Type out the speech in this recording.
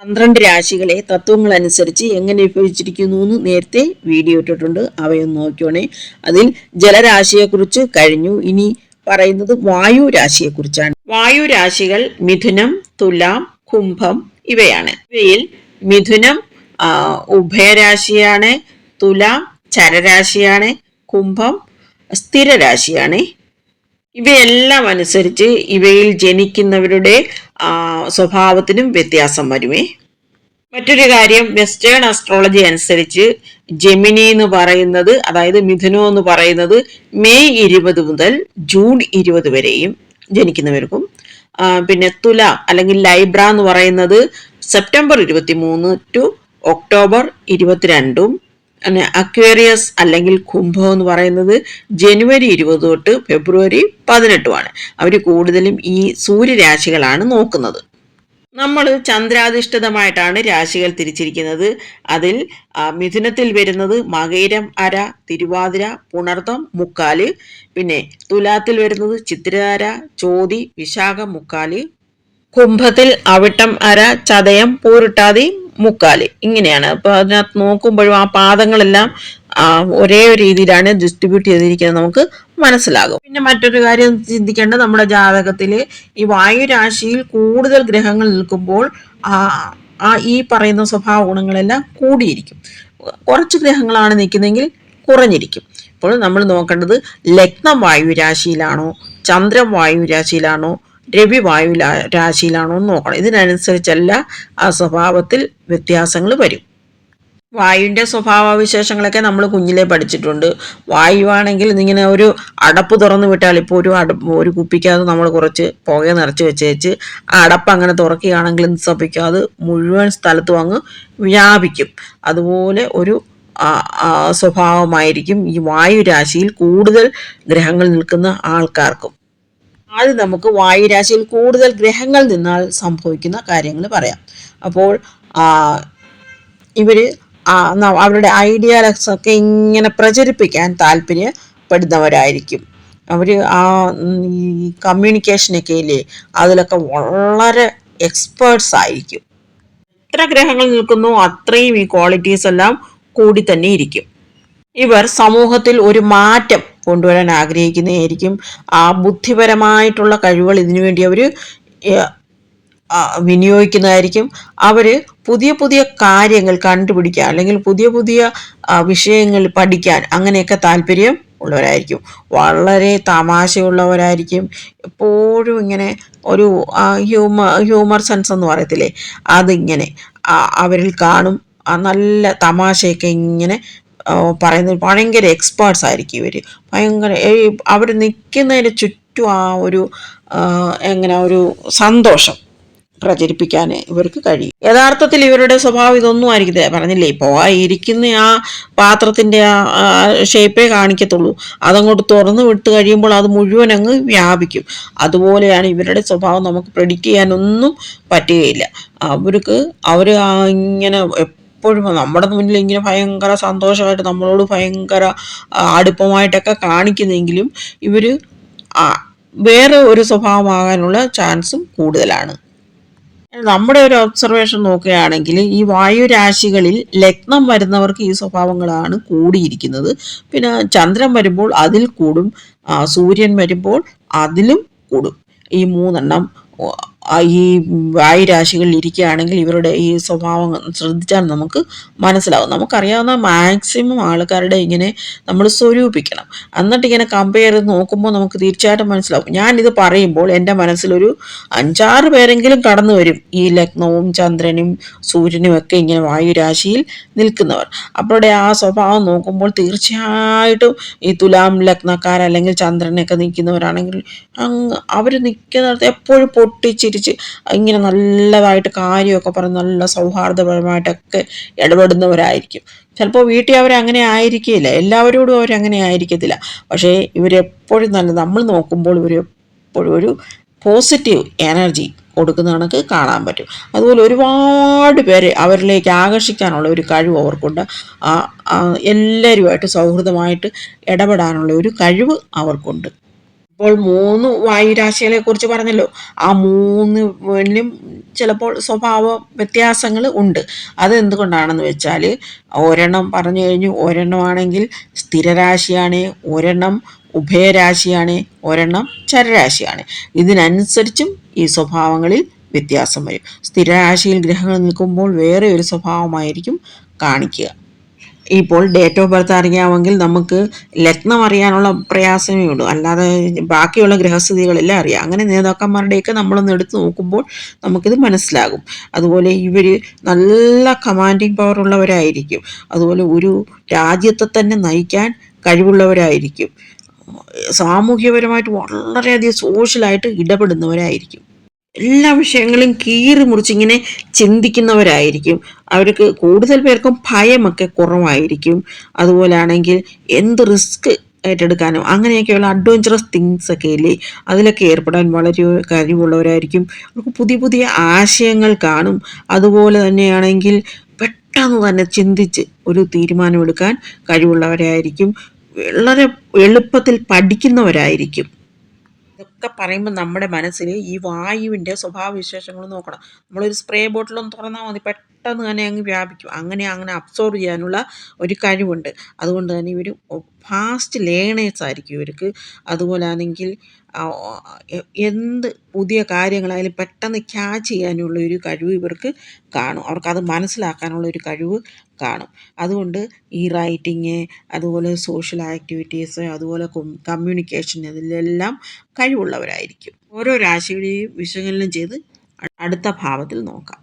പന്ത്രണ്ട് രാശികളെ തത്വങ്ങൾ അനുസരിച്ച് എങ്ങനെ വിഭജിച്ചിരിക്കുന്നു എന്ന് നേരത്തെ വീഡിയോ ഇട്ടിട്ടുണ്ട്. അവയൊന്ന് നോക്കിയോണേ. അതിൽ ജലരാശിയെക്കുറിച്ച് കഴിഞ്ഞു. ഇനി പറയുന്നത് വായു രാശിയെക്കുറിച്ചാണ്. വായു രാശികൾ മിഥുനം തുലാം കുംഭം ഇവയാണ്. ഇവയിൽ മിഥുനം ഉഭയരാശിയാണ് തുലാം ചരരാശിയാണ് കുംഭം സ്ഥിരരാശിയാണ്. ഇവയെല്ലാം അനുസരിച്ച് ഇവയിൽ ജനിക്കുന്നവരുടെ സ്വഭാവത്തിനും വ്യത്യാസം വരുമേ. മറ്റൊരു കാര്യം വെസ്റ്റേൺ ആസ്ട്രോളജി അനുസരിച്ച് ജെമിനി എന്ന് പറയുന്നത് അതായത് മിഥുനോ എന്ന് പറയുന്നത് മെയ് ഇരുപത് മുതൽ ജൂൺ ഇരുപത് വരെയും ജനിക്കുന്നവർക്കും പിന്നെ തുല അല്ലെങ്കിൽ ലൈബ്ര എന്ന് പറയുന്നത് സെപ്റ്റംബർ ഇരുപത്തി മൂന്ന് ടു ഒക്ടോബർ ഇരുപത്തിരണ്ടും അക്വേറിയസ് അല്ലെങ്കിൽ കുംഭം എന്ന് പറയുന്നത് ജനുവരി ഇരുപത് തൊട്ട് ഫെബ്രുവരി പതിനെട്ടുമാണ് അവർ കൂടുതലും ഈ സൂര്യരാശികളാണ് നോക്കുന്നത്. നമ്മൾ ചന്ദ്രാധിഷ്ഠിതമായിട്ടാണ് രാശികൾ തിരിച്ചിരിക്കുന്നത്. അതിൽ മിഥുനത്തിൽ വരുന്നത് മകയിരം അര തിരുവാതിര പുണർത്തം മുക്കാൽ. പിന്നെ തുലാത്തിൽ വരുന്നത് ചിത്രധാര ചോതി വിശാഖം മുക്കാൽ. കുംഭത്തിൽ അവിട്ടം അര ചതയം പൂരിട്ടാതി മുക്കാൽ. ഇങ്ങനെയാണ്. അപ്പൊ അതിനകത്ത് നോക്കുമ്പോഴും ആ പാദങ്ങളെല്ലാം ഒരേ രീതിയിലാണ് ഡിസ്ട്രിബ്യൂട്ട് ചെയ്തിരിക്കുന്നത് നമുക്ക് മനസ്സിലാകും. പിന്നെ മറ്റൊരു കാര്യം ചിന്തിക്കേണ്ടത് നമ്മുടെ ജാതകത്തിൽ ഈ വായു രാശിയിൽ കൂടുതൽ ഗ്രഹങ്ങൾ നിൽക്കുമ്പോൾ ആ ഈ പറയുന്ന സ്വഭാവ ഗുണങ്ങളെല്ലാം കൂടിയിരിക്കും. കുറച്ച് ഗ്രഹങ്ങളാണ് നിൽക്കുന്നതെങ്കിൽ കുറഞ്ഞിരിക്കും. ഇപ്പോൾ നമ്മൾ നോക്കേണ്ടത് ലഗ്നം വായു രാശിയിലാണോ ചന്ദ്രൻ വായു രാശിയിലാണോ രവി വായു രാശിയിലാണോ എന്ന് നോക്കണം. ഇതിനനുസരിച്ചല്ല ആ സ്വഭാവത്തിൽ വ്യത്യാസങ്ങൾ വരും. വായുവിന്റെ സ്വഭാവവിശേഷങ്ങളൊക്കെ നമ്മൾ കുഞ്ഞിലെ പഠിച്ചിട്ടുണ്ട്. വായുവാണെങ്കിൽ ഇങ്ങനെ ഒരു അടപ്പ് തുറന്നു വിട്ടാൽ ഇപ്പോൾ ഒരു അടപ്പ് ഒരു കുപ്പിക്കകത്ത് നമ്മൾ കുറച്ച് പുക നിറച്ച് വെച്ചേച്ച് ആ അടപ്പ് അങ്ങനെ തുറക്കുകയാണെങ്കിൽ എന്ത് സംഭവിക്കും? അത് മുഴുവൻ സ്ഥലത്തും അങ്ങ് വ്യാപിക്കും. അതുപോലെ ഒരു സ്വഭാവമായിരിക്കും ഈ വായു രാശിയിൽ കൂടുതൽ ഗ്രഹങ്ങൾ നിൽക്കുന്ന ആൾക്കാർക്കും. ആദ്യം നമുക്ക് വായുരാശിയിൽ കൂടുതൽ ഗ്രഹങ്ങൾ നിന്നാൽ സംഭവിക്കുന്ന കാര്യങ്ങൾ പറയാം. അപ്പോൾ ഇവർ അവരുടെ ഐഡിയാലക്സ് ഒക്കെ ഇങ്ങനെ പ്രചരിപ്പിക്കാൻ താല്പര്യപ്പെടുന്നവരായിരിക്കും. അവർ ആ ഈ കമ്മ്യൂണിക്കേഷനൊക്കെ ഇല്ലേ അതിലൊക്കെ വളരെ എക്സ്പേർട്സ് ആയിരിക്കും. എത്ര ഗ്രഹങ്ങൾ നിൽക്കുന്നു അത്രയും ഈ ക്വാളിറ്റീസ് എല്ലാം കൂടി തന്നെ ഇരിക്കും. ഇവർ സമൂഹത്തിൽ ഒരു മാറ്റം കൊണ്ടുവരാൻ ആഗ്രഹിക്കുന്നതായിരിക്കും. ആ ബുദ്ധിപരമായിട്ടുള്ള കഴിവുകൾ ഇതിനു വേണ്ടി അവർ വിനിയോഗിക്കുന്നതായിരിക്കും. അവർ പുതിയ പുതിയ കാര്യങ്ങൾ കണ്ടുപിടിക്കാൻ അല്ലെങ്കിൽ പുതിയ പുതിയ വിഷയങ്ങൾ പഠിക്കാൻ അങ്ങനെയൊക്കെ താല്പര്യം ഉള്ളവരായിരിക്കും. വളരെ തമാശയുള്ളവരായിരിക്കും. എപ്പോഴും ഇങ്ങനെ ഒരു ഹ്യൂമർ ഹ്യൂമർ സെൻസ് എന്ന് പറയത്തില്ലേ? അതിങ്ങനെ അവരിൽ കാണും. നല്ല തമാശയൊക്കെ ഇങ്ങനെ പറയുന്നത് ഭയങ്കര എക്സ്പേർട്സ് ആയിരിക്കും ഇവർ ഭയങ്കര അവർ നിൽക്കുന്നതിന് ചുറ്റും ആ ഒരു എങ്ങനെ ഒരു സന്തോഷം പ്രചരിപ്പിക്കാൻ ഇവർക്ക് കഴിയും. യഥാർത്ഥത്തിൽ ഇവരുടെ സ്വഭാവം ഇതൊന്നും ആയിരിക്കും പറഞ്ഞില്ലേ ഇപ്പോൾ ആ ഇരിക്കുന്ന ആ പാത്രത്തിന്റെ ആ ഷേപ്പേ കാണിക്കത്തുള്ളൂ. അതങ്ങോട്ട് തുറന്നു വിട്ട് കഴിയുമ്പോൾ അത് മുഴുവൻ അങ്ങ് വ്യാപിക്കും. അതുപോലെയാണ് ഇവരുടെ സ്വഭാവം നമുക്ക് പ്രെഡിക്റ്റ് ചെയ്യാനൊന്നും പറ്റുകയില്ല. അവർക്ക് അവർ ഇങ്ങനെ എപ്പോഴും നമ്മുടെ മുന്നിൽ ഇങ്ങനെ ഭയങ്കര സന്തോഷമായിട്ട് നമ്മളോട് ഭയങ്കര അടുപ്പമായിട്ടൊക്കെ കാണിക്കുന്നെങ്കിലും ഇവർ വേറെ ഒരു സ്വഭാവമാകാനുള്ള ചാൻസും കൂടുതലാണ്. നമ്മുടെ ഒരു ഒബ്സർവേഷൻ നോക്കുകയാണെങ്കിൽ ഈ വായു രാശികളിൽ ലഗ്നം വരുന്നവർക്ക് ഈ സ്വഭാവങ്ങളാണ് കൂടിയിരിക്കുന്നത്. പിന്നെ ചന്ദ്രൻ വരുമ്പോൾ അതിൽ കൂടും സൂര്യൻ വരുമ്പോൾ അതിലും കൂടും. ഈ മൂന്നെണ്ണം ഈ വായു രാശികളിൽ ഇരിക്കുകയാണെങ്കിൽ ഇവരുടെ ഈ സ്വഭാവം ശ്രദ്ധിച്ചാൽ നമുക്ക് മനസ്സിലാവും. നമുക്കറിയാവുന്ന മാക്സിമം ആൾക്കാരുടെ ഇങ്ങനെ നമ്മൾ സ്വരൂപിക്കണം. എന്നിട്ട് ഇങ്ങനെ കമ്പയർ ചെയ്ത് നോക്കുമ്പോൾ നമുക്ക് തീർച്ചയായിട്ടും മനസ്സിലാവും. ഞാനിത് പറയുമ്പോൾ എന്റെ മനസ്സിലൊരു അഞ്ചാറ് പേരെങ്കിലും കടന്നു വരും. ഈ ലഗ്നവും ചന്ദ്രനും സൂര്യനും ഒക്കെ ഇങ്ങനെ വായു രാശിയിൽ നിൽക്കുന്നവർ. അവരുടെ ആ സ്വഭാവം നോക്കുമ്പോൾ തീർച്ചയായിട്ടും ഈ തുലാം ലഗ്നക്കാർ അല്ലെങ്കിൽ ചന്ദ്രനൊക്കെ നിൽക്കുന്നവരാണെങ്കിൽ അവർ നിൽക്കുന്നിടത്ത് എപ്പോഴും പൊട്ടിച്ചിരിച്ച് ഇങ്ങനെ നല്ലതായിട്ട് കാര്യമൊക്കെ പറഞ്ഞ് നല്ല സൗഹാർദ്ദപരമായിട്ടൊക്കെ ഇടപെടുന്നവരായിരിക്കും. ചിലപ്പോൾ വീട്ടിൽ അവരങ്ങനെ ആയിരിക്കില്ല എല്ലാവരോടും അവരങ്ങനെ ആയിരിക്കത്തില്ല. പക്ഷേ ഇവരെപ്പോഴും നല്ല നമ്മൾ നോക്കുമ്പോൾ ഇവർ എപ്പോഴും ഒരു പോസിറ്റീവ് എനർജി കൊടുക്കുന്ന കണക്ക് കാണാൻ പറ്റും. അതുപോലെ ഒരുപാട് പേരെ അവരിലേക്ക് ആകർഷിക്കാനുള്ള ഒരു കഴിവ് അവർക്കുണ്ട്. എല്ലാവരുമായിട്ട് സൗഹൃദമായിട്ട് ഇടപെടാനുള്ള ഒരു കഴിവ് അവർക്കുണ്ട്. ഇപ്പോൾ മൂന്ന് വായുരാശികളെ കുറിച്ച് പറഞ്ഞല്ലോ. ആ മൂന്നിലും ചിലപ്പോൾ സ്വഭാവ വ്യത്യാസങ്ങൾ ഉണ്ട്. അത് എന്തുകൊണ്ടാണെന്ന് വെച്ചാൽ ഒരെണ്ണം പറഞ്ഞു കഴിഞ്ഞു ഒരെണ്ണമാണെങ്കിൽ സ്ഥിരരാശിയാണ് ഒരെണ്ണം ഉഭയരാശിയാണ് ഒരെണ്ണം ചരരാശിയാണ്. ഇതിനനുസരിച്ചും ഈ സ്വഭാവങ്ങളിൽ വ്യത്യാസം വരും. സ്ഥിരരാശിയിൽ ഗ്രഹങ്ങൾ നിൽക്കുമ്പോൾ വേറെ ഒരു സ്വഭാവമായിരിക്കും കാണിക്കുക. ഇപ്പോൾ ഡേറ്റ് ഓഫ് ബർത്ത് അറിയാമെങ്കിൽ നമുക്ക് ലഗ്നം അറിയാനുള്ള പ്രയാസമേ ഉള്ളൂ. അല്ലാതെ ബാക്കിയുള്ള ഗ്രഹസ്ഥിതികളെല്ലാം അറിയാം. അങ്ങനെ നേതാക്കന്മാരുടെയൊക്കെ നമ്മളൊന്ന് എടുത്ത് നോക്കുമ്പോൾ നമുക്കിത് മനസ്സിലാകും. അതുപോലെ ഇവർ നല്ല കമാൻഡിങ് പവർ ഉള്ളവരായിരിക്കും. അതുപോലെ ഒരു രാജ്യത്തെ തന്നെ നയിക്കാൻ കഴിവുള്ളവരായിരിക്കും. സാമൂഹ്യപരമായിട്ട് വളരെയധികം സോഷ്യലായിട്ട് ഇടപെടുന്നവരായിരിക്കും. എല്ലാ വിഷയങ്ങളും കീറി മുറിച്ചിങ്ങനെ ചിന്തിക്കുന്നവരായിരിക്കും. അവർക്ക് കൂടുതൽ പേർക്കും ഭയമൊക്കെ കുറവായിരിക്കും. അതുപോലാണെങ്കിൽ എന്ത് റിസ്ക് ഏറ്റെടുക്കാനും അങ്ങനെയൊക്കെയുള്ള അഡ്വഞ്ചറസ് തിങ്സ് ഒക്കെ ഇല്ലേ? അതിലൊക്കെ ഏർപ്പെടാൻ വളരെ കഴിവുള്ളവരായിരിക്കും. അവർക്ക് പുതിയ പുതിയ ആശയങ്ങൾ കാണും. അതുപോലെ തന്നെയാണെങ്കിൽ പെട്ടെന്ന് തന്നെ ചിന്തിച്ച് ഒരു തീരുമാനമെടുക്കാൻ കഴിവുള്ളവരായിരിക്കും. വളരെ എളുപ്പത്തിൽ പഠിക്കുന്നവരായിരിക്കും. ഇതൊക്കെ പറയുമ്പോൾ നമ്മുടെ മനസ്സിൽ ഈ വായുവിന്റെ സ്വഭാവവിശേഷങ്ങൾ നോക്കണം. നമ്മളൊരു സ്പ്രേ ബോട്ടിലൊന്ന് തുറന്നാൽ മതി. പെട്ടെന്ന് തന്നെ അങ്ങ് വ്യാപിക്കും. അങ്ങനെ അങ്ങനെ അബ്സോർവ് ചെയ്യാനുള്ള ഒരു കഴിവുണ്ട്. അതുകൊണ്ട് തന്നെ ഇവർ ഫാസ്റ്റ് ലേണേഴ്സ് ആയിരിക്കും ഇവർക്ക്. അതുപോലെ ആണെങ്കിൽ എന്ത് പുതിയ കാര്യങ്ങളായാലും പെട്ടെന്ന് ക്യാച്ച് ചെയ്യാനുള്ള ഒരു കഴിവ് ഇവർക്ക് കാണും. അവർക്കത് മനസ്സിലാക്കാനുള്ള ഒരു കഴിവ് കാണും. അതുകൊണ്ട് ഈ റൈറ്റിങ് അതുപോലെ സോഷ്യൽ ആക്ടിവിറ്റീസ് അതുപോലെ കമ്മ്യൂണിക്കേഷൻ ഇതിലെല്ലാം കഴിവുള്ളവരായിരിക്കും. ഓരോ രാശിയുടെയും വിശകലനം ചെയ്ത് അടുത്ത ഭാവത്തിൽ നോക്കാം.